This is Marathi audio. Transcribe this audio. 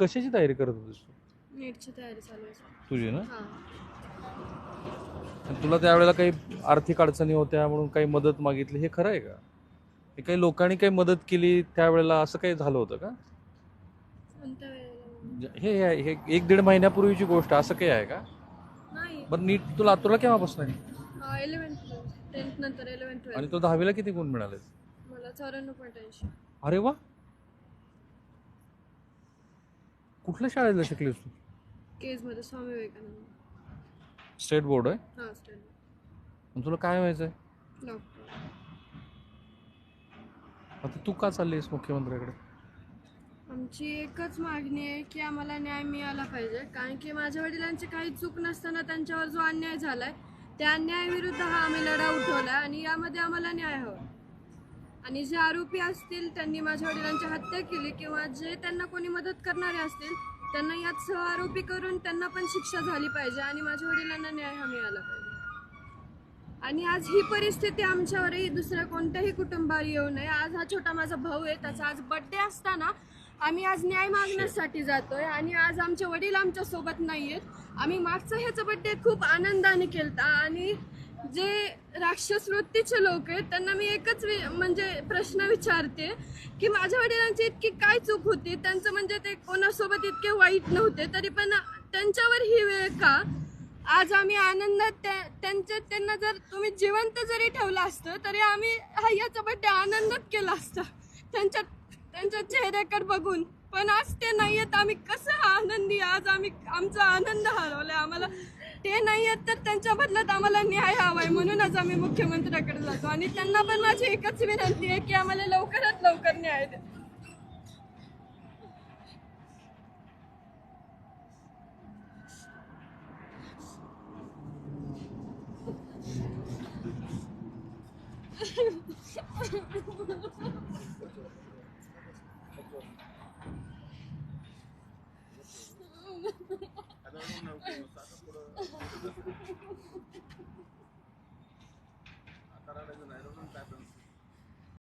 कशाची तयारी करत होतीस तू? नीटची तयारी चालू आहे सर. तुझी ना? हां. आणि तुला त्यावेळेला काही आर्थिक अडचणी होत्या म्हणून काही मदत मागितली हे खरं आहे का? हे काही लोकांनी काही मदत केली त्यावेळेला असं काही झालं होतं का? कोणत्या वेळेला? म्हणजे हे हे- हे एक दीड महिन्यापूर्वीची गोष्ट असं काही आहे का? नाही. बरं नीट तू लातूरला केव्हापासून आहे? इलेव्हन्थ टेन्थ नंतर इलेव्हन्थ आणि ट्वेल्थ तो दहावीला किती गुण मिळाले मला चौऱ्याण्णव पॉईंट ऐंशी. अरे वा! कुठल्या शाळेला शिकलीस तू? केजमध्ये स्वामी विवेकानंद. स्टेट बोर्ड आहे हां स्टडी आणि तुला काय व्हायचं आहे डॉक्टर. आता तू का चाललीस मुख्यमंत्र्याकडे? आमची एकच मागणी आहे की आम्हाला न्याय मिळाला पाहिजे. कारण की माझ्या वडिलांची काही चूक नसताना त्यांच्यावर जो अन्याय झालाय त्या अन्यायाविरुद्ध हा आम्ही लढा उठवला आणि यामध्ये आम्हाला न्याय हवा. आणि जे आरोपी असतील त्यांनी माझ्या वडिलांची हत्या केली किंवा जे त्यांना कोणी मदत करणारे असतील त्यांना यात सह आरोपी करून त्यांना पण शिक्षा झाली पाहिजे आणि माझ्या वडिलांना न्याय हा मिळाला पाहिजे. आणि आज ही परिस्थिती आमच्यावरही दुसऱ्या कोणत्याही कुटुंबावर येऊ नये. आज हा छोटा माझा भाऊ आहे त्याचा आज बड्डे असताना आम्ही आज न्याय मागण्यासाठी जातोय आणि आज आमचे वडील आमच्यासोबत नाहीयेत. आम्ही मागचा ह्याचा बड्डे खूप आनंदाने केलता आणि जे राक्षस वृत्तीचे लोक आहेत त्यांना मी एकच वि- म्हणजे प्रश्न विचारते की माझ्या वडिलांची इतकी काय चूक होती? त्यांचं म्हणजे ते कोणासोबत इतके वाईट नव्हते? तरी पण त्यांच्यावर ही वेळ का? आज आम्ही आनंदात त्या त्यांच्या त्यांना जर तुम्ही जिवंत जरी ठेवलं असतं तरी आम्ही हा याचा बड्डे आनंदात केला असता. त्यांच्या त्यांच्या चेहऱ्याकडे बघून. पण आज ते नाही आहेत आम्ही कसं आनंदी आज आम्ही आमचा आनंद हरवलाय. आम्हाला ते नाही आहेत तर त्यांच्या बदल्यात आम्हाला न्याय हवाय. म्हणूनच आम्ही मुख्यमंत्र्याकडे जातो. आणि त्यांना पण माझी एकच विनंती आहे की आम्हाला लवकरात लवकर न्याय द्या. caralho, não tá.